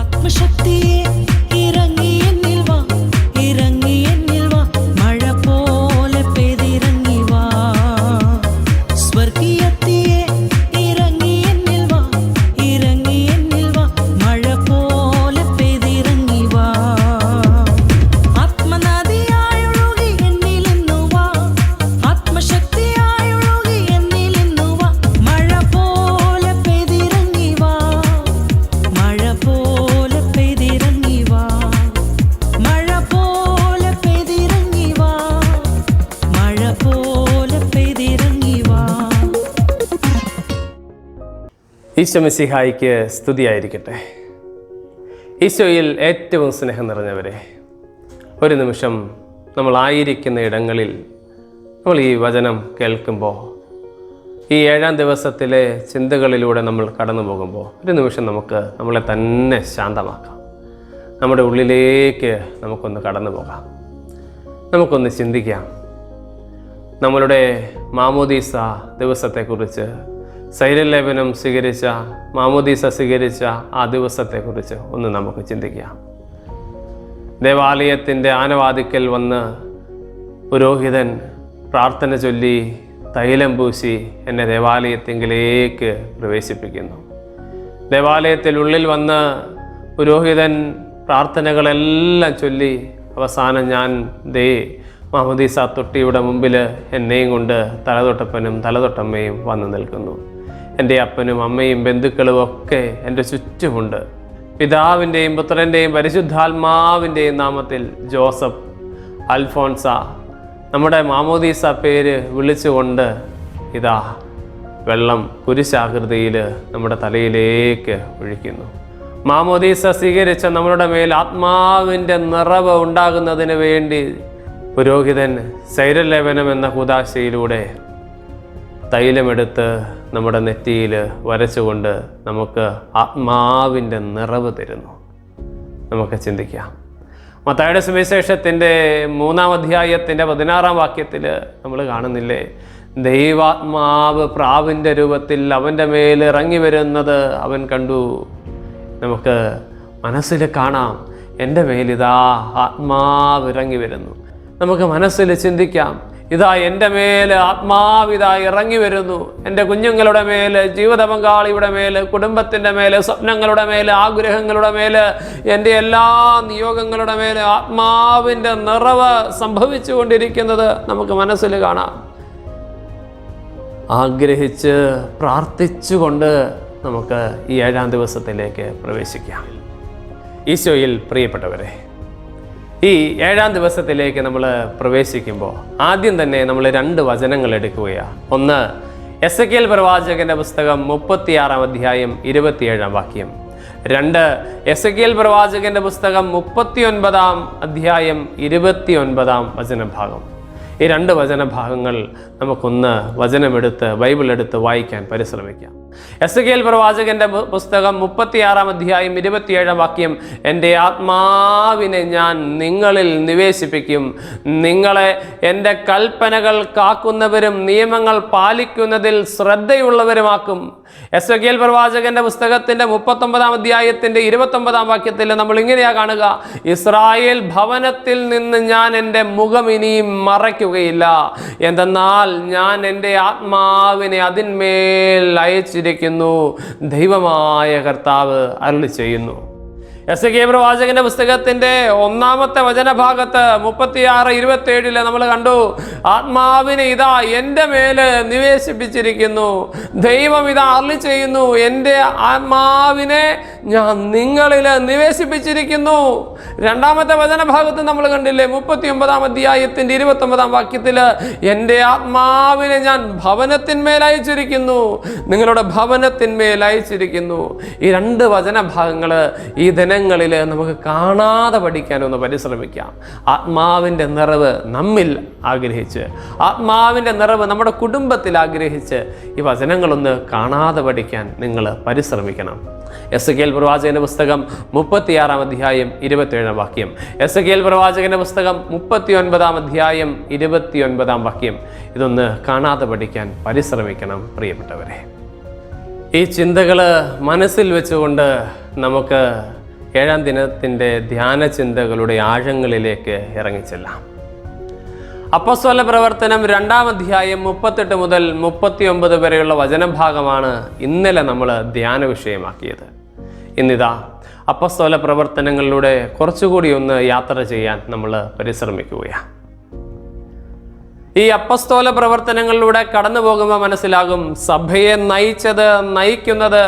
आत्मशक्ति ഈശോ മിസിഹായിക്ക് സ്തുതിയായിരിക്കട്ടെ. ഈശോയിൽ ഏറ്റവും സ്നേഹം നിറഞ്ഞവരെ ഒരു നിമിഷം നമ്മളായിരിക്കുന്ന ഇടങ്ങളിൽ നമ്മൾ ഈ വചനം കേൾക്കുമ്പോൾ ഈ ഏഴാം ദിവസത്തിലെ ചിന്തകളിലൂടെ നമ്മൾ കടന്നു പോകുമ്പോൾ ഒരു നിമിഷം നമുക്ക് നമ്മളെ തന്നെ ശാന്തമാക്കാം. നമ്മുടെ ഉള്ളിലേക്ക് നമുക്കൊന്ന് കടന്നു പോകാം. നമുക്കൊന്ന് ചിന്തിക്കാം. നമ്മളുടെ മാമോദീസ ദിവസത്തെക്കുറിച്ച് സൈരലേപനം സ്വീകരിച്ച മാമോദീസ സ്വീകരിച്ച ആ ദിവസത്തെക്കുറിച്ച് ഒന്ന് നമുക്ക് ചിന്തിക്കാം. ദേവാലയത്തിന്റെ ആനവാദിക്കൽ വന്ന് പുരോഹിതൻ പ്രാർത്ഥന ചൊല്ലി തൈലം പൂശി എന്നെ ദേവാലയത്തിങ്കിലേക്ക് പ്രവേശിപ്പിക്കുന്നു. ദേവാലയത്തിൽ ഉള്ളിൽ വന്ന് പുരോഹിതൻ പ്രാർത്ഥനകളെല്ലാം ചൊല്ലി അവസാനം ഞാൻ ദേ മഹമ്മദീസ തൊട്ടിയുടെ മുമ്പിൽ എന്നെയും കൊണ്ട് തലതൊട്ടപ്പനും തലതൊട്ടമ്മയും വന്നു നിൽക്കുന്നു. എന്റെ അപ്പനും അമ്മയും ബന്ധുക്കളും ഒക്കെ എന്റെ ചുറ്റുമുണ്ട്. പിതാവിന്റെയും പുത്രന്റെയും പരിശുദ്ധാത്മാവിന്റെയും നാമത്തിൽ ജോസഫ് അൽഫോൺസ. നമ്മുടെ മാമോദീസ പേര് വിളിച്ചുകൊണ്ട് ഇതാ വെള്ളം കുരിശാകൃതിയിൽ നമ്മുടെ തലയിലേക്ക് ഒഴിക്കുന്നു. മാമോദീസ സ്വീകരിച്ച നമ്മളുടെ മേൽ ആത്മാവിന്റെ നിറവ് ഉണ്ടാകുന്നതിന് വേണ്ടി പുരോഹിതൻ സൈരലേപനം എന്ന കുതാശയിലൂടെ തൈലമെടുത്ത് നമ്മുടെ നെറ്റിയിൽ വരച്ചുകൊണ്ട് നമുക്ക് ആത്മാവിന്റെ നിറവ് തരുന്നു. നമുക്ക് ചിന്തിക്കാം. മത്തായുടെ സുവിശേഷത്തിന്റെ മൂന്നാം അധ്യായത്തിന്റെ പതിനാറാം വാക്യത്തിൽ നമ്മൾ കാണുന്നില്ലേ? ദൈവാത്മാവ് പ്രാവിന്റെ രൂപത്തിൽ അവന്റെ മേൽ ഇറങ്ങി വരുന്നത് അവൻ കണ്ടു. നമുക്ക് മനസ്സിൽ കാണാം എന്റെ മേലിതാ ആത്മാവ് ഇറങ്ങി വരുന്നു. നമുക്ക് മനസ്സിൽ ചിന്തിക്കാം ഇതാ എന്റെ മേൽ ആത്മാവിതാ ഇറങ്ങി വരുന്നു. എന്റെ കുഞ്ഞുങ്ങളുടെ മേൽ ജീവിത പങ്കാളിയുടെ മേൽ കുടുംബത്തിന്റെ മേൽ സ്വപ്നങ്ങളുടെ മേൽ ആഗ്രഹങ്ങളുടെ മേൽ എന്റെ എല്ലാ നിയോഗങ്ങളുടെ മേൽ ആത്മാവിന്റെ നിറവ് സംഭവിച്ചു കൊണ്ടിരിക്കുന്നത് നമുക്ക് മനസ്സിൽ കാണാം. ആഗ്രഹിച്ച് പ്രാർത്ഥിച്ചുകൊണ്ട് നമുക്ക് ഈ ഏഴാം ദിവസത്തിലേക്ക് പ്രവേശിക്കാം. ഈശോയിൽ പ്രിയപ്പെട്ടവരെ ഈ ഏഴാം ദിവസത്തിലേക്ക് നമ്മൾ പ്രവേശിക്കുമ്പോൾ ആദ്യം തന്നെ നമ്മൾ രണ്ട് വചനങ്ങൾ എടുക്കുകയാണ് ഒന്ന് എസ് എ പ്രവാചകന്റെ പുസ്തകം മുപ്പത്തിയാറാം അധ്യായം ഇരുപത്തിയേഴാം വാക്യം. രണ്ട് എസ് എ പ്രവാചകന്റെ പുസ്തകം മുപ്പത്തിയൊൻപതാം അധ്യായം ഇരുപത്തിയൊൻപതാം വചനഭാഗം. ഈ രണ്ട് വചന ഭാഗങ്ങൾ നമുക്കൊന്ന് വചനമെടുത്ത് ബൈബിൾ എടുത്ത് വായിക്കാൻ പരിശ്രമിക്കാം. എസ് കെ എൽ പ്രവാചകന്റെ പുസ്തകം മുപ്പത്തിയാറാം അധ്യായം ഇരുപത്തിയേഴാം വാക്യം എന്റെ ആത്മാവിനെ ഞാൻ നിങ്ങളിൽ നിവേശിപ്പിക്കും. നിങ്ങളെ എന്റെ കൽപ്പനകൾ കാക്കുന്നവരും നിയമങ്ങൾ പാലിക്കുന്നതിൽ ശ്രദ്ധയുള്ളവരുമാക്കും. എസ് കെ എൽ പ്രവാചകന്റെ പുസ്തകത്തിന്റെ മുപ്പത്തൊമ്പതാം അധ്യായത്തിന്റെ ഇരുപത്തൊമ്പതാം വാക്യത്തിൽ നമ്മൾ ഇങ്ങനെയാ കാണുക ഇസ്രായേൽ ഭവനത്തിൽ നിന്ന് ഞാൻ എന്റെ മുഖം ഇനിയും മറയ്ക്കുകയില്ല എന്തെന്നാൽ ഞാൻ എന്റെ ആത്മാവിനെ അതിന്മേൽ അയച്ചിരിക്കുന്നു. ദൈവമായ കർത്താവ് അരുളി ചെയ്യുന്നു എസ് കെ പ്രവാചകന്റെ പുസ്തകത്തിന്റെ ഒന്നാമത്തെ വചനഭാഗത്ത് മുപ്പത്തിയാറ് ഇരുപത്തിയേഴിൽ നമ്മൾ കണ്ടു ആത്മാവിനെ ഇതാ എന്റെ മേൽ നിവേശിപ്പിച്ചിരിക്കുന്നു ദൈവം ഇത് അറി ചെയ്യുന്നു എന്റെ ആത്മാവിനെ ഞാൻ നിങ്ങളിൽ നിവേശിപ്പിച്ചിരിക്കുന്നു. രണ്ടാമത്തെ വചനഭാഗത്ത് നമ്മൾ കണ്ടില്ലേ മുപ്പത്തി ഒമ്പതാം അധ്യായത്തിന്റെ ഇരുപത്തി ഒമ്പതാം വാക്യത്തിൽ എന്റെ ആത്മാവിനെ ഞാൻ ഭവനത്തിന്മേൽ അയച്ചിരിക്കുന്നു നിങ്ങളുടെ ഭവനത്തിന്മേൽ അയച്ചിരിക്കുന്നു. ഈ രണ്ട് വചനഭാഗങ്ങൾ ഈ ദിനങ്ങളിൽ നമുക്ക് കാണാതെ പഠിക്കാൻ ഒന്ന് പരിശ്രമിക്കാം. ആത്മാവിന്റെ നിറവ് നമ്മിൽ ആഗ്രഹിച്ച് ആത്മാവിന്റെ നിറവ് നമ്മുടെ കുടുംബത്തിൽ ആഗ്രഹിച്ച് ഈ വചനങ്ങളൊന്ന് കാണാതെ പഠിക്കാൻ നിങ്ങൾ പരിശ്രമിക്കണം. എസ് കെ എൽ പ്രവാചകന്റെ പുസ്തകം മുപ്പത്തിയാറാം അധ്യായം ഇരുപത്തിയേഴാം വാക്യം. എസ് കെ എൽ പ്രവാചകന്റെ പുസ്തകം മുപ്പത്തി ഒൻപതാം അധ്യായം ഇരുപത്തി ഒൻപതാം വാക്യം. ഇതൊന്ന് കാണാതെ പഠിക്കാൻ പരിശ്രമിക്കണം പ്രിയപ്പെട്ടവരെ. ഈ ചിന്തകൾ മനസ്സിൽ വെച്ചുകൊണ്ട് നമുക്ക് ഏഴാം ദിനത്തിന്റെ ധ്യാന ചിന്തകളുടെ ആഴങ്ങളിലേക്ക് ഇറങ്ങിച്ചെല്ലാം. അപ്പസ്വല പ്രവർത്തനം രണ്ടാം അധ്യായം മുപ്പത്തെട്ട് മുതൽ മുപ്പത്തിയൊമ്പത് വരെയുള്ള വചനഭാഗമാണ് ഇന്നലെ നമ്മൾ ധ്യാന വിഷയമാക്കിയത്. ഇന്നിതാ അപ്പസ്തോല പ്രവർത്തനങ്ങളിലൂടെ കുറച്ചുകൂടി ഒന്ന് യാത്ര ചെയ്യാൻ നമ്മൾ പരിശ്രമിക്കുകയാണ്. ഈ അപ്പസ്തോല പ്രവർത്തനങ്ങളിലൂടെ കടന്നു പോകുമ്പോൾ മനസ്സിലാകും സഭയെ നയിച്ചത് നയിക്കുന്നത്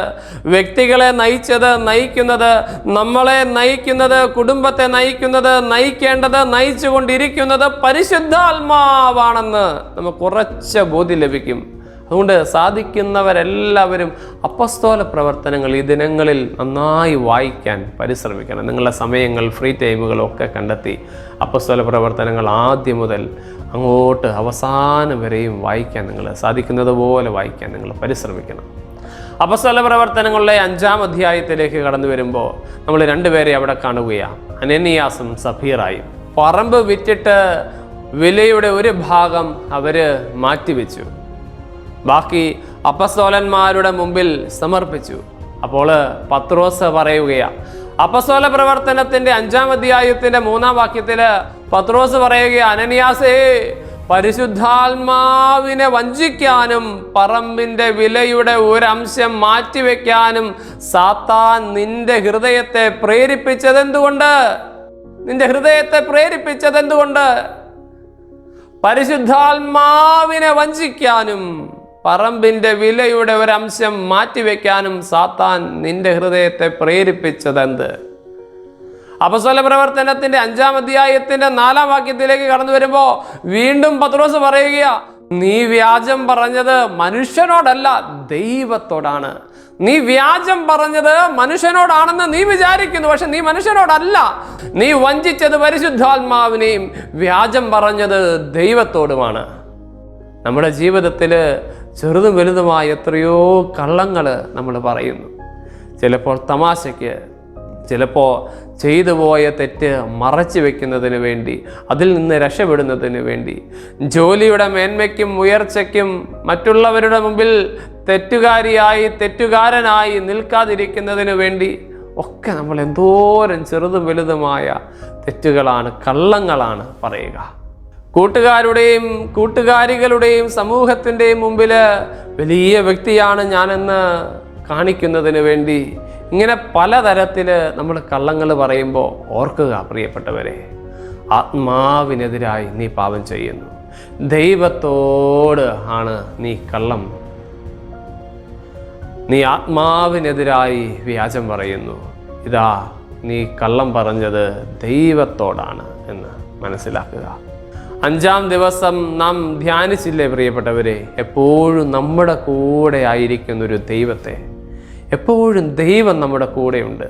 വ്യക്തികളെ നയിച്ചത് നയിക്കുന്നത് നമ്മളെ നയിക്കുന്നത് കുടുംബത്തെ നയിക്കുന്നത് നയിക്കേണ്ടത് നയിച്ചുകൊണ്ടിരിക്കുന്നത് പരിശുദ്ധാത്മാവാണെന്ന് നമുക്ക് ഉറച്ച ബോധ്യം ലഭിക്കും. അതുകൊണ്ട് സാധിക്കുന്നവരെല്ലാവരും അപ്പസ്തോല പ്രവർത്തനങ്ങൾ ഈ ദിനങ്ങളിൽ നന്നായി വായിക്കാൻ പരിശ്രമിക്കണം. നിങ്ങളുടെ സമയങ്ങൾ ഫ്രീ ടൈമുകളൊക്കെ കണ്ടെത്തി അപ്പസ്തോല പ്രവർത്തനങ്ങൾ ആദ്യം മുതൽ അങ്ങോട്ട് അവസാനം വരെയും വായിക്കാൻ നിങ്ങൾ സാധിക്കുന്നത് പോലെ വായിക്കാൻ നിങ്ങൾ പരിശ്രമിക്കണം. അപസ്തല പ്രവർത്തനങ്ങളുടെ അഞ്ചാം അധ്യായത്തിലേക്ക് കടന്നു വരുമ്പോൾ നമ്മൾ രണ്ടുപേരെ അവിടെ കാണുകയാണ്. അനന്യാസും സഫീറായും. പറമ്പ് വിറ്റിട്ട് വിലയുടെ ഒരു ഭാഗം അവർ മാറ്റിവെച്ചു. ബാക്കി അപ്പസ്തോലന്മാരുടെ മുമ്പിൽ സമർപ്പിച്ചു. അപ്പോൾ പത്രോസ് പറയുകയാണ് അപ്പസ്തോല പ്രവർത്തനത്തിന്റെ അഞ്ചാം അധ്യായത്തിന്റെ മൂന്നാം വാക്യത്തിൽ പത്രോസ് പറയുക അനന്യാസേ പരിശുദ്ധാത്മാവിനെ വഞ്ചിക്കാനും പറമ്പിന്റെ വിലയുടെ ഒരംശം മാറ്റിവെക്കാനും സാത്താൻ നിന്റെ ഹൃദയത്തെ പ്രേരിപ്പിച്ചത് എന്തുകൊണ്ട് നിന്റെ ഹൃദയത്തെ പ്രേരിപ്പിച്ചത് എന്തുകൊണ്ട് പരിശുദ്ധാത്മാവിനെ വഞ്ചിക്കാനും പറമ്പിന്റെ വിലയുടെ ഒരു ഒരംശം മാറ്റിവെക്കാനും സാത്താൻ നിന്റെ ഹൃദയത്തെ പ്രേരിപ്പിച്ചതെന്ത്? അപസ്വല പ്രവർത്തനത്തിന്റെ അഞ്ചാം അധ്യായത്തിന്റെ നാലാം വാക്യത്തിലേക്ക് കടന്നു വരുമ്പോൾ വീണ്ടും പത്രോസ് പറയുക നീ വ്യാജം പറഞ്ഞത് മനുഷ്യനോടല്ല ദൈവത്തോടാണ്. നീ വ്യാജം പറഞ്ഞത് മനുഷ്യനോടാണെന്ന് നീ വിചാരിക്കുന്നു പക്ഷെ നീ മനുഷ്യനോടല്ല. നീ വഞ്ചിച്ചത് പരിശുദ്ധാത്മാവിനെയും വ്യാജം പറഞ്ഞത് ദൈവത്തോടുമാണ്. നമ്മുടെ ജീവിതത്തിൽ ചെറുതും വലുതുമായ എത്രയോ കള്ളങ്ങൾ നമ്മൾ പറയുന്നു. ചിലപ്പോൾ തമാശയ്ക്ക് ചിലപ്പോൾ ചെയ്തു പോയ തെറ്റ് മറച്ചു വെക്കുന്നതിന് വേണ്ടി അതിൽ നിന്ന് രക്ഷപ്പെടുന്നതിന് വേണ്ടി ജോലിയുടെ മേന്മയ്ക്കും ഉയർച്ചയ്ക്കും മറ്റുള്ളവരുടെ മുമ്പിൽ തെറ്റുകാരിയായി തെറ്റുകാരനായി നിൽക്കാതിരിക്കുന്നതിന് വേണ്ടി ഒക്കെ നമ്മൾ എന്തോരം ചെറുതും വലുതുമായ തെറ്റുകളാണ് കള്ളങ്ങളാണ് പറയുക. കൂട്ടുകാരുടെയും കൂട്ടുകാരികളുടെയും സമൂഹത്തിന്റെയും മുമ്പിൽ വലിയ വ്യക്തിയാണ് ഞാനെന്ന് കാണിക്കുന്നതിന് വേണ്ടി ഇങ്ങനെ പലതരത്തിൽ നമ്മൾ കള്ളങ്ങൾ പറയുമ്പോൾ ഓർക്കുക പ്രിയപ്പെട്ടവരെ. ആത്മാവിനെതിരായി നീ പാപം ചെയ്യുന്നു. ദൈവത്തോട് ആണ് നീ കള്ളം. നീ ആത്മാവിനെതിരായി വ്യാജം പറയുന്നു. ഇതാ നീ കള്ളം പറഞ്ഞത് ദൈവത്തോടാണ് എന്ന് മനസ്സിലാക്കുക. അഞ്ചാം ദിവസം നാം ധ്യാനിച്ചില്ലേ പ്രിയപ്പെട്ടവരെ? എപ്പോഴും നമ്മുടെ കൂടെ ആയിരിക്കുന്ന ഒരു ദൈവത്തെ. എപ്പോഴും ദൈവം നമ്മുടെ കൂടെയുണ്ട്.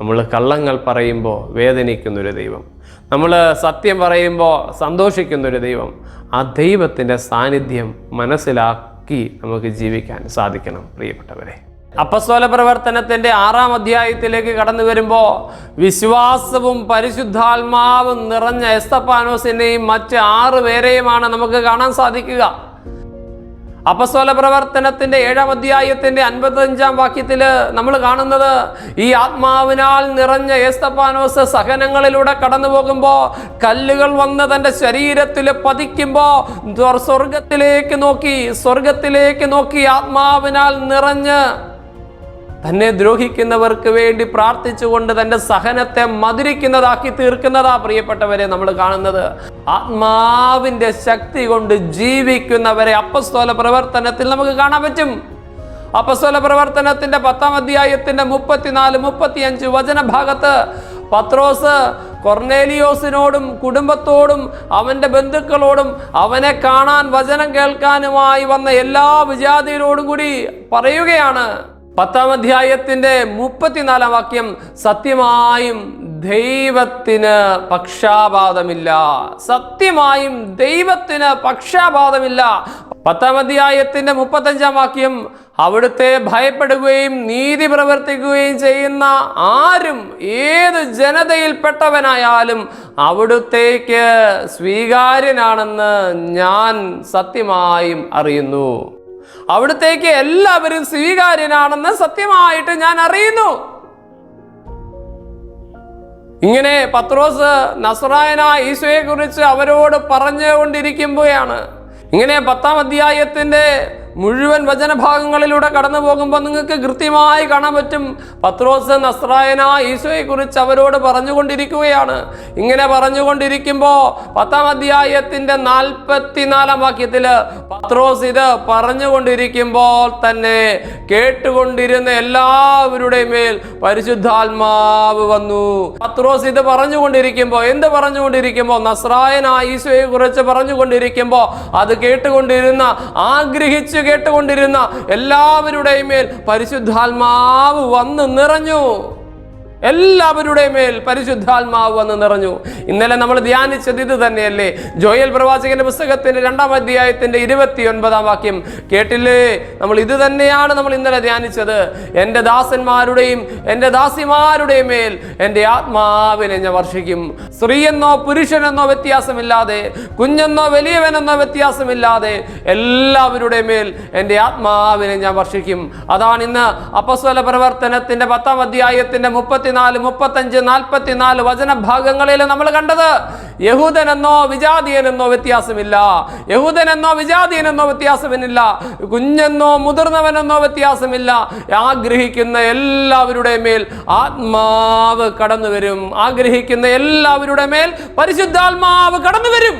നമ്മൾ കള്ളങ്ങൾ പറയുമ്പോൾ വേദനിക്കുന്നൊരു ദൈവം. നമ്മൾ സത്യം പറയുമ്പോൾ സന്തോഷിക്കുന്നൊരു ദൈവം. ആ ദൈവത്തിന്റെ സാന്നിധ്യം മനസ്സിലാക്കി നമുക്ക് ജീവിക്കാൻ സാധിക്കണം പ്രിയപ്പെട്ടവരെ. അപ്പസ്തോല പ്രവർത്തനത്തിന്റെ ആറാം അധ്യായത്തിലേക്ക് കടന്നു വരുമ്പോൾ വിശ്വാസവും പരിശുദ്ധാത്മാവും നിറഞ്ഞ എസ്തപ്പാനോസിനെയും മറ്റ് ആറ് പേരെയുമാണ് നമുക്ക് കാണാൻ സാധിക്കുക. അപ്പസ്തോല പ്രവർത്തനത്തിന്റെ ഏഴാം അധ്യായത്തിന്റെ അൻപത്തഞ്ചാം വാക്യത്തിൽ നമ്മൾ കാണുന്നത് ഈ ആത്മാവിനാൽ നിറഞ്ഞ ഏസ്തപ്പാനോസ് സഹനങ്ങളിലൂടെ കടന്നു പോകുമ്പോൾ കല്ലുകൾ വന്ന് തന്റെ ശരീരത്തിൽ പതിക്കുമ്പോൾ സ്വർഗത്തിലേക്ക് നോക്കി സ്വർഗത്തിലേക്ക് നോക്കി ആത്മാവിനാൽ നിറഞ്ഞ് തന്നെ ദ്രോഹിക്കുന്നവർക്ക് വേണ്ടി പ്രാർത്ഥിച്ചുകൊണ്ട് തന്റെ സഹനത്തെ മധുരിക്കുന്നതാക്കി തീർക്കുന്നതാ പ്രിയപ്പെട്ടവരെ നമ്മൾ കാണുന്നത്. ആത്മാവിന്റെ ശക്തി കൊണ്ട് ജീവിക്കുന്നവരെ അപ്പസ്തോല പ്രവർത്തനത്തിൽ നമുക്ക് കാണാൻ പറ്റും. അപ്പസ്തോല പ്രവർത്തനത്തിന്റെ പത്താം അധ്യായത്തിന്റെ മുപ്പത്തിനാല് മുപ്പത്തിയഞ്ച് വചനഭാഗത്ത് പത്രോസ് കൊർണേലിയോസിനോടും കുടുംബത്തോടും അവന്റെ ബന്ധുക്കളോടും അവനെ കാണാൻ വചനം കേൾക്കാനുമായി വന്ന എല്ലാ വിജാതിയരോടും കൂടി പറയുകയാണ്. പത്താം അധ്യായത്തിന്റെ മുപ്പത്തിനാലാം വാക്യം സത്യമായും ദൈവത്തിന് പക്ഷാപാതമില്ല. സത്യമായും ദൈവത്തിന് പക്ഷാപാതമില്ല. പത്താം അധ്യായത്തിന്റെ മുപ്പത്തഞ്ചാം വാക്യം അവിടുത്തെ ഭയപ്പെടുകയും നീതി പ്രവർത്തിക്കുകയും ചെയ്യുന്ന ആരും ഏത് ജനതയിൽപ്പെട്ടവനായാലും അവിടുത്തേക്ക് സ്വീകാര്യനാണെന്ന് ഞാൻ സത്യമായും അറിയുന്നു. അവിടത്തേക്ക് എല്ലാവരും സ്വീകാര്യനാണെന്ന് സത്യമായിട്ട് ഞാൻ അറിയുന്നു. ഇങ്ങനെ പത്രോസ് നസ്രായന ഈശോയെ കുറിച്ച് അവരോട് പറഞ്ഞുകൊണ്ടിരിക്കുമ്പോഴാണ്. ഇങ്ങനെ പത്താം അധ്യായത്തിന്റെ മുഴുവൻ വചനഭാഗങ്ങളിലൂടെ കടന്നു പോകുമ്പോൾ നിങ്ങൾക്ക് കൃത്യമായി കാണാൻ പറ്റും. പത്രോസ് നസ്രായന ഈശോയെ കുറിച്ച് അവരോട് പറഞ്ഞുകൊണ്ടിരിക്കുകയാണ്. ഇങ്ങനെ പറഞ്ഞുകൊണ്ടിരിക്കുമ്പോൾ പത്താം അധ്യായത്തിന്റെ നാൽപ്പത്തിനാലാം വാക്യത്തിൽ പത്രോസ് ഇത് പറഞ്ഞുകൊണ്ടിരിക്കുമ്പോൾ തന്നെ കേട്ടുകൊണ്ടിരുന്ന എല്ലാവരുടെയും മേൽ പരിശുദ്ധാത്മാവ് വന്നു. പത്രോസ് ഇത് പറഞ്ഞുകൊണ്ടിരിക്കുമ്പോൾ എന്ത് പറഞ്ഞുകൊണ്ടിരിക്കുമ്പോൾ നസ്രായന ഈശോയെ കുറിച്ച് പറഞ്ഞുകൊണ്ടിരിക്കുമ്പോൾ അത് കേട്ടുകൊണ്ടിരുന്ന ആഗ്രഹിച്ചു കേട്ടുകൊണ്ടിരുന്ന എല്ലാവരുടെയും മേൽ പരിശുദ്ധാത്മാവ് വന്ന് നിറഞ്ഞു. എല്ലാവരുടെയും മേൽ പരിശുദ്ധാത്മാവ് വന്ന് നിറഞ്ഞു. ഇന്നലെ നമ്മൾ ധ്യാനിച്ചത് ഇത് തന്നെയല്ലേ ജോയൽ പ്രവാചകന്റെ പുസ്തകത്തിന്റെ രണ്ടാം അധ്യായത്തിന്റെ ഇരുപത്തി ഒൻപതാം വാക്യം കേട്ടില്ലേ? നമ്മൾ ഇത് തന്നെയാണ് നമ്മൾ ഇന്നലെ ധ്യാനിച്ചത്. എന്റെ ദാസന്മാരുടെയും എന്റെ ദാസിമാരുടെയും മേൽ എന്റെ ആത്മാവിനെ ഞാൻ വർഷിക്കും. സ്ത്രീയെന്നോ പുരുഷനെന്നോ വ്യത്യാസമില്ലാതെ കുഞ്ഞെന്നോ വലിയവനെന്നോ വ്യത്യാസമില്ലാതെ എല്ലാവരുടെയും മേൽ എന്റെ ആത്മാവിനെ ഞാൻ വർഷിക്കും. അതാണ് ഇന്ന് അപ്പസ്വല പ്രവർത്തനത്തിന്റെ പത്താം അധ്യായത്തിന്റെ മുപ്പത്തിനാല് മുപ്പത്തഞ്ച് നാൽപ്പത്തിനാല് വചനഭാഗങ്ങളിൽ നമ്മൾ കണ്ടത് യഹൂദനെന്നോ വിജാതീയനെന്നോ വ്യത്യാസമില്ല. യഹൂദനെന്നോ വിജാതീയനെന്നോ വ്യത്യാസമില്ല. കുഞ്ഞെന്നോ മുതിർന്നവനെന്നോ വ്യത്യാസമില്ല. ആഗ്രഹിക്കുന്ന എല്ലാവരുടെ മേൽ ആത്മാവ് കടന്നു വരും ആഗ്രഹിക്കുന്ന എല്ലാവരുടെ മേൽ പരിശുദ്ധാത്മാവ് കടന്നു വരും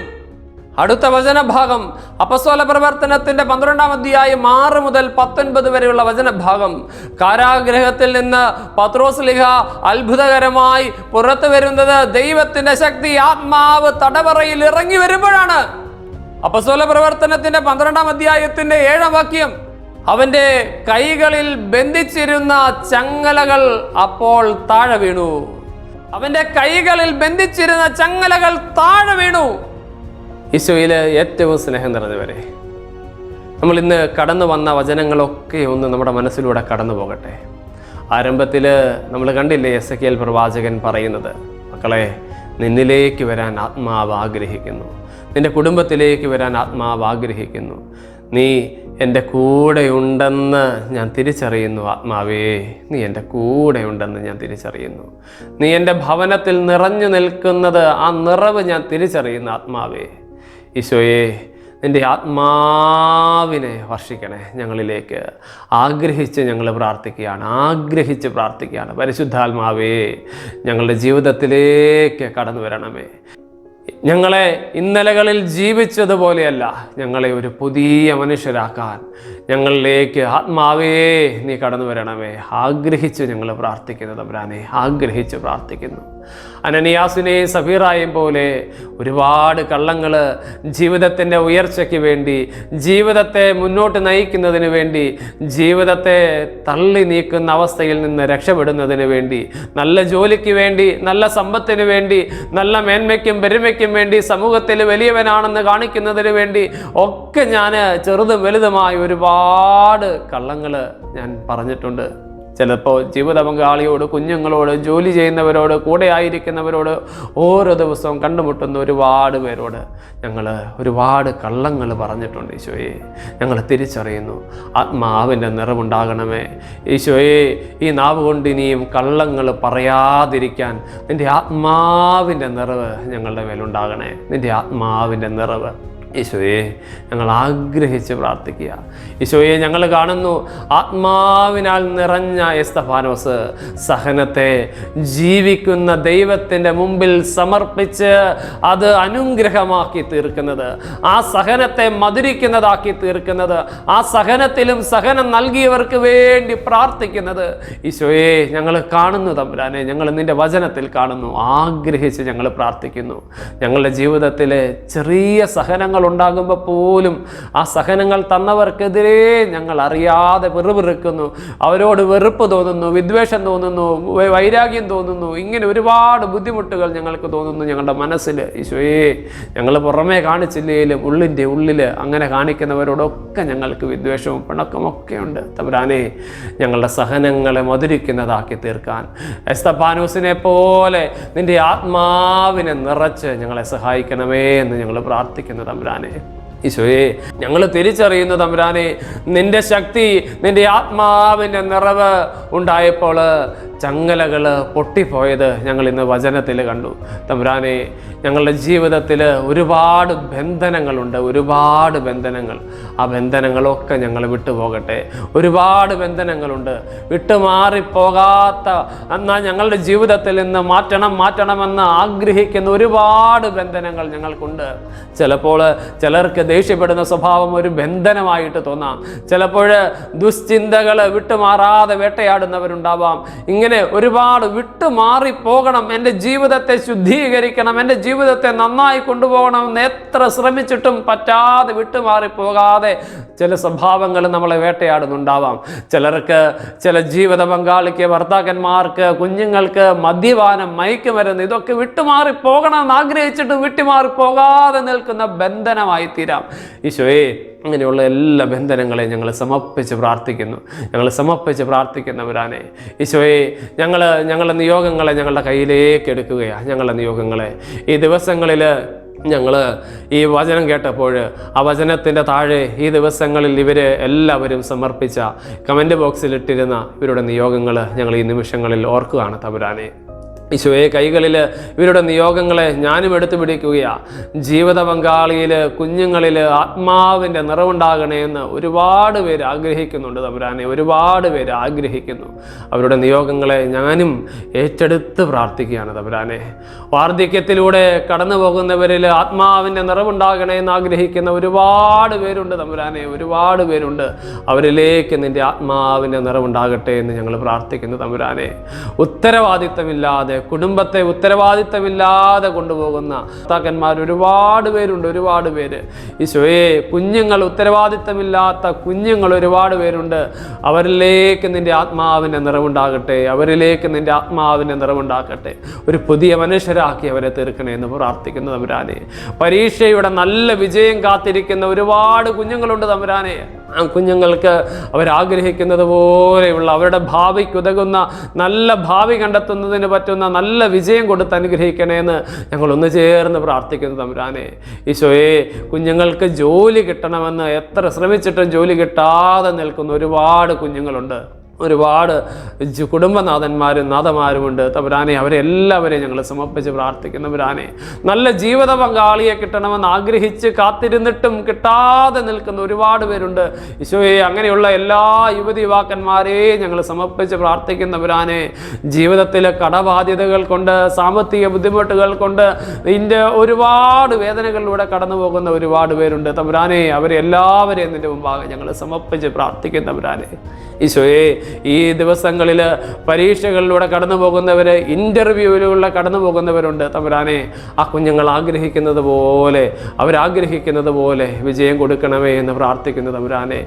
അടുത്ത വചനഭാഗം അപസ്വല പ്രവർത്തനത്തിന്റെ പന്ത്രണ്ടാം അധ്യായം ആറ് മുതൽ പത്തൊൻപത് വരെയുള്ള വചനഭാഗം. കാരാഗ്രഹത്തിൽ നിന്ന് പത്രോസ് ലിഹ അത്ഭുതകരമായി പുറത്തു വരുന്നത് ദൈവത്തിന്റെ ശക്തി ആത്മാവ് തടവറയിൽ ഇറങ്ങി വരുമ്പോഴാണ്. അപസ്വല പ്രവർത്തനത്തിന്റെ പന്ത്രണ്ടാം അധ്യായത്തിന്റെ ഏഴാം വാക്യം അവന്റെ കൈകളിൽ ബന്ധിച്ചിരുന്ന ചങ്ങലകൾ അപ്പോൾ താഴെ വീണു. അവന്റെ കൈകളിൽ ബന്ധിച്ചിരുന്ന ചങ്ങലകൾ താഴെ വീണു. ഈശോയിൽ ഏറ്റവും സ്നേഹം നിറഞ്ഞവരെ നമ്മൾ ഇന്ന് കടന്നു വന്ന വചനങ്ങളൊക്കെ ഒന്ന് നമ്മുടെ മനസ്സിലൂടെ കടന്നു പോകട്ടെ. ആരംഭത്തിൽ നമ്മൾ കണ്ടില്ലേ എസ് എ പ്രവാചകൻ പറയുന്നത് മക്കളെ നിന്നിലേക്ക് വരാൻ ആത്മാവ് ആഗ്രഹിക്കുന്നു. നിന്റെ കുടുംബത്തിലേക്ക് വരാൻ ആത്മാവ് ആഗ്രഹിക്കുന്നു. നീ എന്റെ കൂടെയുണ്ടെന്ന് ഞാൻ തിരിച്ചറിയുന്നു ആത്മാവേ. നീ എന്റെ കൂടെയുണ്ടെന്ന് ഞാൻ തിരിച്ചറിയുന്നു. നീ എന്റെ ഭവനത്തിൽ നിറഞ്ഞു നിൽക്കുന്നത് ആ നിറവ് ഞാൻ തിരിച്ചറിയുന്നു ആത്മാവേ. ഈശോയെ നിന്റെ ആത്മാവിനെ വർഷിക്കണേ ഞങ്ങളിലേക്ക്. ആഗ്രഹിച്ച് ഞങ്ങൾ പ്രാർത്ഥിക്കുകയാണ് ആഗ്രഹിച്ച് പ്രാർത്ഥിക്കുകയാണ്. പരിശുദ്ധാത്മാവേ ഞങ്ങളുടെ ജീവിതത്തിലേക്ക് കടന്നു വരണമേ. ഞങ്ങളെ ഇന്നലകളിൽ ജീവിച്ചതുപോലെയല്ല ഞങ്ങളെ ഒരു പുതിയ മനുഷ്യരാക്കാൻ ഞങ്ങളിലേക്ക് ആത്മാവേ നീ കടന്നു വരണമേ. ആഗ്രഹിച്ച് ഞങ്ങൾ പ്രാർത്ഥിക്കുന്നു തമ്പുരാനെ ആഗ്രഹിച്ച് പ്രാർത്ഥിക്കുന്നു. അനനിയാസിനെയും സഫീറായും പോലെ ഒരുപാട് കള്ളങ്ങൾ ജീവിതത്തിന്റെ ഉയർച്ചയ്ക്ക് വേണ്ടി ജീവിതത്തെ മുന്നോട്ട് നയിക്കുന്നതിന് വേണ്ടി ജീവിതത്തെ തള്ളി നീക്കുന്ന അവസ്ഥയിൽ നിന്ന് രക്ഷപ്പെടുന്നതിന് വേണ്ടി നല്ല ജോലിക്ക് വേണ്ടി നല്ല സമ്പത്തിന് വേണ്ടി നല്ല മേന്മയ്ക്കും പെരുമയ്ക്കും വേണ്ടി സമൂഹത്തിൽ വലിയവനാണെന്ന് കാണിക്കുന്നതിന് വേണ്ടി ഒക്കെ ഞാൻ ചെറുതും വലുതുമായ ഒരുപാട് കള്ളങ്ങൾ ഞാൻ പറഞ്ഞിട്ടുണ്ട്. ചിലപ്പോൾ ജീവിത പങ്കാളിയോട് കുഞ്ഞുങ്ങളോട് ജോലി ചെയ്യുന്നവരോട് കൂടെ ആയിരിക്കുന്നവരോട് ഓരോ ദിവസവും കണ്ടുമുട്ടുന്ന ഒരുപാട് പേരോട് ഞങ്ങൾ ഒരുപാട് കള്ളങ്ങൾ പറഞ്ഞിട്ടുണ്ട് ഈശോയെ. ഞങ്ങൾ തിരിച്ചറിയുന്നു. ആത്മാവിന്റെ നിറവുണ്ടാകണമേ. ഈശോയെ ഈ നാവ് കൊണ്ട് ഇനിയും കള്ളങ്ങൾ പറയാതിരിക്കാൻ നിന്റെ ആത്മാവിന്റെ നിറവ് ഞങ്ങളുടെ മേലുണ്ടാകണേ. നിന്റെ ആത്മാവിന്റെ നിറവ്. ഈശോയെ ഞങ്ങൾ ആഗ്രഹിച്ച് പ്രാർത്ഥിക്കുക. ഈശോയെ ഞങ്ങൾ കാണുന്നു ആത്മാവിനാൽ നിറഞ്ഞ എസ്തഫാനോസ് സഹനത്തെ ജീവിക്കുന്ന ദൈവത്തിന്റെ മുമ്പിൽ സമർപ്പിച്ച് അത് അനുഗ്രഹമാക്കി തീർക്കുന്നത് ആ സഹനത്തെ മധുരിക്കുന്നതാക്കി തീർക്കുന്നത് ആ സഹനത്തിലും സഹനം നൽകിയവർക്ക് വേണ്ടി പ്രാർത്ഥിക്കുന്നത്. ഈശോയെ ഞങ്ങൾ കാണുന്നു തമ്പുരാനെ ഞങ്ങൾ നിന്റെ വചനത്തിൽ കാണുന്നു ആഗ്രഹിച്ച് ഞങ്ങൾ പ്രാർത്ഥിക്കുന്നു. ഞങ്ങളുടെ ജീവിതത്തിലെ ചെറിയ സഹനങ്ങൾ ഉണ്ടാകുമ്പോൾ പോലും ആ സഹനങ്ങൾ തന്നവർക്കെതിരെ ഞങ്ങൾ അറിയാതെ വെറുപിറുക്കുന്നു. അവരോട് വെറുപ്പ് തോന്നുന്നു വിദ്വേഷം തോന്നുന്നു വൈരാഗ്യം തോന്നുന്നു. ഇങ്ങനെ ഒരുപാട് ബുദ്ധിമുട്ടുകൾ ഞങ്ങൾക്ക് തോന്നുന്നു ഞങ്ങളുടെ മനസ്സിൽ ഈശോയെ ഞങ്ങൾ പുറമേ കാണിച്ചില്ലേലും ഉള്ളിന്റെ ഉള്ളിൽ അങ്ങനെ കാണിക്കുന്നവരോടൊക്കെ ഞങ്ങൾക്ക് വിദ്വേഷവും പിണക്കമൊക്കെ ഉണ്ട് തമ്പുരാനെ ഞങ്ങളുടെ സഹനങ്ങളെ മധുരിക്കുന്നതാക്കി തീർക്കാൻ. എസ്തപ്പാനൂസിനെ പോലെ നിന്റെ ആത്മാവിനെ നിറച്ച് ഞങ്ങളെ സഹായിക്കണമേ എന്ന് ഞങ്ങൾ പ്രാർത്ഥിക്കുന്നു തമ്പുരാനെ. ഈശോയെ ഞങ്ങൾ തിരിച്ചറിയുന്നു തമ്പുരാനെ നിന്റെ ശക്തി നിന്റെ ആത്മാവിന്റെ നിറവ് ഉണ്ടായപ്പോൾ ചങ്ങലകൾ പൊട്ടിപ്പോയത് ഞങ്ങൾ ഇന്ന് വചനത്തിൽ കണ്ടു. തമ്പുരാനെ ഞങ്ങളുടെ ജീവിതത്തിൽ ഒരുപാട് ബന്ധനങ്ങളുണ്ട് ഒരുപാട് ബന്ധനങ്ങൾ. ആ ബന്ധനങ്ങളൊക്കെ ഞങ്ങൾ വിട്ടുപോകട്ടെ. ഒരുപാട് ബന്ധനങ്ങളുണ്ട്. വിട്ടുമാറിപ്പോകാത്ത എന്നാൽ ഞങ്ങളുടെ ജീവിതത്തിൽ നിന്ന് മാറ്റണം മാറ്റണമെന്ന് ആഗ്രഹിക്കുന്ന ഒരുപാട് ബന്ധനങ്ങൾ ഞങ്ങൾക്കുണ്ട്. ചിലപ്പോൾ ചിലർക്ക് ദേഷ്യപ്പെടുന്ന സ്വഭാവം ഒരു ബന്ധനമായിട്ട് തോന്നാം. ചിലപ്പോൾ ദുശ്ചിന്തകൾ വിട്ടുമാറാതെ വേട്ടയാടുന്നവരുണ്ടാവാം. ഇങ്ങനെ ഒരുപാട് വിട്ടുമാറി പോകണം. എന്റെ ജീവിതത്തെ ശുദ്ധീകരിക്കണം. എന്റെ ജീവിതത്തെ നന്നായി കൊണ്ടുപോകണം എന്ന് എത്ര ശ്രമിച്ചിട്ടും പറ്റാതെ വിട്ടുമാറി പോകാതെ ചില സ്വഭാവങ്ങൾ നമ്മളെ വേട്ടയാടുന്നുണ്ടാവാം. ചിലർക്ക് ചില ജീവിത പങ്കാളിക്ക് ഭർത്താക്കന്മാർക്ക് കുഞ്ഞുങ്ങൾക്ക് മദ്യപാനം മയക്കുമരുന്ന് ഇതൊക്കെ വിട്ടുമാറി പോകണമെന്ന് ആഗ്രഹിച്ചിട്ട് വിട്ടുമാറി പോകാതെ നിൽക്കുന്ന ബന്ധനമായി തീരാം ഈശോയെ അങ്ങനെയുള്ള എല്ലാ ബന്ധനങ്ങളെയും ഞങ്ങൾ സമർപ്പിച്ച് പ്രാർത്ഥിക്കുന്നു. ഞങ്ങൾ സമർപ്പിച്ച് പ്രാർത്ഥിക്കുന്നവരാനെ ഈശോയെ ഞങ്ങൾ ഞങ്ങളുടെ നിയോഗങ്ങളെ ഞങ്ങളുടെ കയ്യിലേക്ക് എടുക്കുകയാണ് ഞങ്ങളുടെ നിയോഗങ്ങളെ. ഈ ദിവസങ്ങളിൽ ഞങ്ങൾ ഈ വചനം കേട്ടപ്പോൾ ആ വചനത്തിന്റെ താഴെ ഈ ദിവസങ്ങളിൽ ഇവർ എല്ലാവരും സമർപ്പിച്ച കമന്റ് ബോക്സിൽ ഇട്ടിരുന്ന ഇവരുടെ നിയോഗങ്ങൾ ഞങ്ങൾ ഈ നിമിഷങ്ങളിൽ ഓർക്കുകയാണ് തമ്പുരാനെ. ഈശോയെ കൈകളിൽ ഇവരുടെ നിയോഗങ്ങളെ ഞാനും എടുത്തു പിടിക്കുകയാണ് ജീവിത പങ്കാളിയിൽ കുഞ്ഞുങ്ങളിൽ ആത്മാവിന്റെ നിറവുണ്ടാകണേ എന്ന് ഒരുപാട് പേര് ആഗ്രഹിക്കുന്നുണ്ട് തമ്പുരാനെ ഒരുപാട് പേര് ആഗ്രഹിക്കുന്നു. അവരുടെ നിയോഗങ്ങളെ ഞാനും ഏറ്റെടുത്ത് പ്രാർത്ഥിക്കുകയാണ് തമ്പുരാനെ. വാർദ്ധക്യത്തിലൂടെ കടന്നു പോകുന്നവരിൽ ആത്മാവിന്റെ നിറവുണ്ടാകണേ എന്ന് ആഗ്രഹിക്കുന്ന ഒരുപാട് പേരുണ്ട് തമ്പുരാനെ ഒരുപാട് പേരുണ്ട്. അവരിലേക്ക് നിന്റെ ആത്മാവിന്റെ നിറവുണ്ടാകട്ടെ എന്ന് ഞങ്ങൾ പ്രാർത്ഥിക്കുന്നു തമ്പുരാനെ. ഉത്തരവാദിത്തമില്ലാതെ കുടുംബത്തെ ഉത്തരവാദിത്തമില്ലാതെ കൊണ്ടുപോകുന്ന ഭർത്താക്കന്മാർ ഒരുപാട് പേരുണ്ട് ഒരുപാട് പേര്. ഈശോയെ കുഞ്ഞുങ്ങൾ ഉത്തരവാദിത്തമില്ലാത്ത കുഞ്ഞുങ്ങൾ ഒരുപാട് പേരുണ്ട്. അവരിലേക്ക് നിന്റെ ആത്മാവിന്റെ നിറവുണ്ടാകട്ടെ അവരിലേക്ക് നിന്റെ ആത്മാവിന്റെ നിറവുണ്ടാകട്ടെ. ഒരു പുതിയ മനുഷ്യരാക്കി അവരെ തീർക്കണേ എന്ന് പ്രാർത്ഥിക്കുന്നു തമ്പുരാനെ. പരീക്ഷയുടെ നല്ല വിജയം കാത്തിരിക്കുന്ന ഒരുപാട് കുഞ്ഞുങ്ങളുണ്ട് തമ്പുരാനെ. ആ കുഞ്ഞുങ്ങൾക്ക് അവരാഗ്രഹിക്കുന്നത് പോലെയുള്ള അവരുടെ ഭാവിക്കുതകുന്ന നല്ല ഭാവി കണ്ടെത്തുന്നതിന് പറ്റുന്ന നല്ല വിജയം കൊടുത്ത് അനുഗ്രഹിക്കണേ എന്ന് ഞങ്ങൾ ഒന്ന് ചേർന്ന് പ്രാർത്ഥിക്കുന്നു തമ്പുരാനെ. ഈശോയെ കുഞ്ഞുങ്ങൾക്ക് ജോലി കിട്ടണമെന്ന് എത്ര ശ്രമിച്ചിട്ടും ജോലി കിട്ടാതെ നിൽക്കുന്ന ഒരുപാട് കുഞ്ഞുങ്ങളുണ്ട്. ഒരുപാട് കുടുംബനാഥന്മാരും നാഥന്മാരുമുണ്ട്. തമ്പുരാനെ അവരെ എല്ലാവരെയും ഞങ്ങൾ സമർപ്പിച്ച് പ്രാർത്ഥിക്കുന്നവരാനെ നല്ല ജീവിത പങ്കാളിയെ കിട്ടണമെന്ന് ആഗ്രഹിച്ച് കാത്തിരുന്നിട്ടും കിട്ടാതെ നിൽക്കുന്ന ഒരുപാട് പേരുണ്ട്. ഈശോയെ അങ്ങനെയുള്ള എല്ലാ യുവതി യുവാക്കന്മാരെയും ഞങ്ങൾ സമർപ്പിച്ച് പ്രാർത്ഥിക്കുന്നവരാനെ ജീവിതത്തിലെ കടബാധ്യതകൾ കൊണ്ട് സാമ്പത്തിക ബുദ്ധിമുട്ടുകൾ കൊണ്ട് ഇതിന്റെ ഒരുപാട് വേദനകളിലൂടെ കടന്നു പോകുന്ന ഒരുപാട് പേരുണ്ട്. തമ്പുരാനെ അവരെല്ലാവരെയും നിന്റെ മുമ്പാകെ ഞങ്ങൾ സമർപ്പിച്ച് പ്രാർത്ഥിക്കുന്നവരാനെ ഈശോയെ ഈ ദിവസങ്ങളിൽ പരീക്ഷകളിലൂടെ കടന്നു പോകുന്നവർ ഇന്റർവ്യൂവിലൂടെ കടന്നു പോകുന്നവരുണ്ട്. തമ്പുരാനെ ആ കുഞ്ഞുങ്ങൾ ആഗ്രഹിക്കുന്നത് പോലെ അവരാഗ്രഹിക്കുന്നത് പോലെ വിജയം കൊടുക്കണമേ എന്ന് പ്രാർത്ഥിക്കുന്നു തമ്പുരാനെ.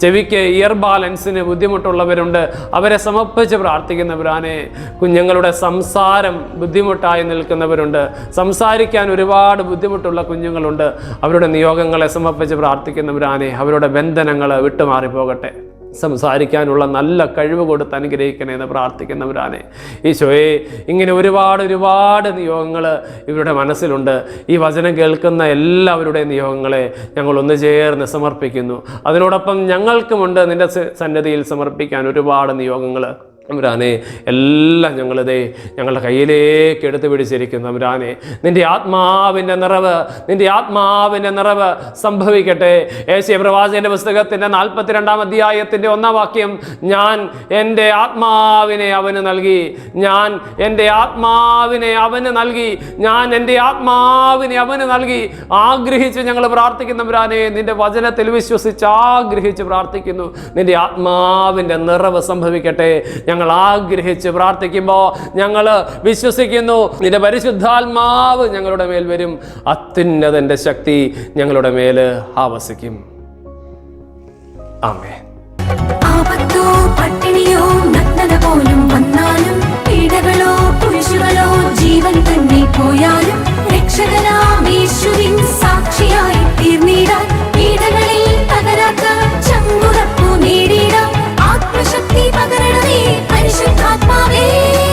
ചെവിക്ക് ഇയർ ബാലൻസിന് ബുദ്ധിമുട്ടുള്ളവരുണ്ട്. അവരെ സമർപ്പിച്ച് പ്രാർത്ഥിക്കുന്നവരാനെ കുഞ്ഞുങ്ങളുടെ സംസാരം ബുദ്ധിമുട്ടായി നിൽക്കുന്നവരുണ്ട്. സംസാരിക്കാൻ ഒരുപാട് ബുദ്ധിമുട്ടുള്ള കുഞ്ഞുങ്ങളുണ്ട്. അവരുടെ നിയോഗങ്ങളെ സമർപ്പിച്ച് പ്രാർത്ഥിക്കുന്നവരാനെ അവരുടെ ബന്ധനങ്ങൾ വിട്ടുമാറിപ്പോകട്ടെ. സംസാരിക്കാനുള്ള നല്ല കഴിവ് കൊടുത്ത് അനുഗ്രഹിക്കണേ എന്ന് പ്രാർത്ഥിക്കുന്നവരാണ്. ഈശോയെ ഇങ്ങനെ ഒരുപാട് ഒരുപാട് നിയോഗങ്ങൾ ഇവരുടെ മനസ്സിലുണ്ട്. ഈ വചനം കേൾക്കുന്ന എല്ലാവരുടെ നിയോഗങ്ങളെ ഞങ്ങൾ ഒന്ന് ചേർന്ന് സമർപ്പിക്കുന്നു. അതിനോടൊപ്പം ഞങ്ങൾക്കുമുണ്ട് നിന്റെ സന്നദ്ധിയിൽ സമർപ്പിക്കാൻ ഒരുപാട് നിയോഗങ്ങൾ തമ്പുരാനെ എല്ലാം ഞങ്ങളിതേ ഞങ്ങളുടെ കയ്യിലേക്ക് എടുത്തു പിടിച്ചിരിക്കുന്നു തമ്പുരാനെ നിന്റെ ആത്മാവിന്റെ നിറവ് നിന്റെ ആത്മാവിന്റെ നിറവ് സംഭവിക്കട്ടെ. ഏഷ്യ പ്രവാചകന്റെ പുസ്തകത്തിന്റെ നാൽപ്പത്തിരണ്ടാം അധ്യായത്തിന്റെ ഒന്നാം വാക്യം ഞാൻ എന്റെ ആത്മാവിനെ അവന് നൽകി ഞാൻ എന്റെ ആത്മാവിനെ അവന് നൽകി ഞാൻ എന്റെ ആത്മാവിനെ അവന് നൽകി. ആഗ്രഹിച്ച് ഞങ്ങൾ പ്രാർത്ഥിക്കുന്ന അമരാനെ. നിന്റെ വചനത്തിൽ വിശ്വസിച്ച് ആഗ്രഹിച്ച് പ്രാർത്ഥിക്കുന്നു. നിന്റെ ആത്മാവിന്റെ നിറവ് സംഭവിക്കട്ടെ. ഞങ്ങൾ ആഗ്രഹിച്ച് പ്രാർത്ഥിക്കുമ്പോൾ ഞങ്ങൾ വിശ്വസിക്കുന്നു. നിന്റെ പരിശുദ്ധാത്മാവ് ഞങ്ങളുടെ മേൽ വരും. അത്യുന്നതന്റെ ശക്തി ഞങ്ങളുടെ മേൽ ആവസിക്കും. ആമേ ആപത്തോ പോലും വന്നാലും ജീവൻ തന്നെ പോയാലും രക്ഷകനാം യേശുവിൻ സാക്ഷിയായി mommy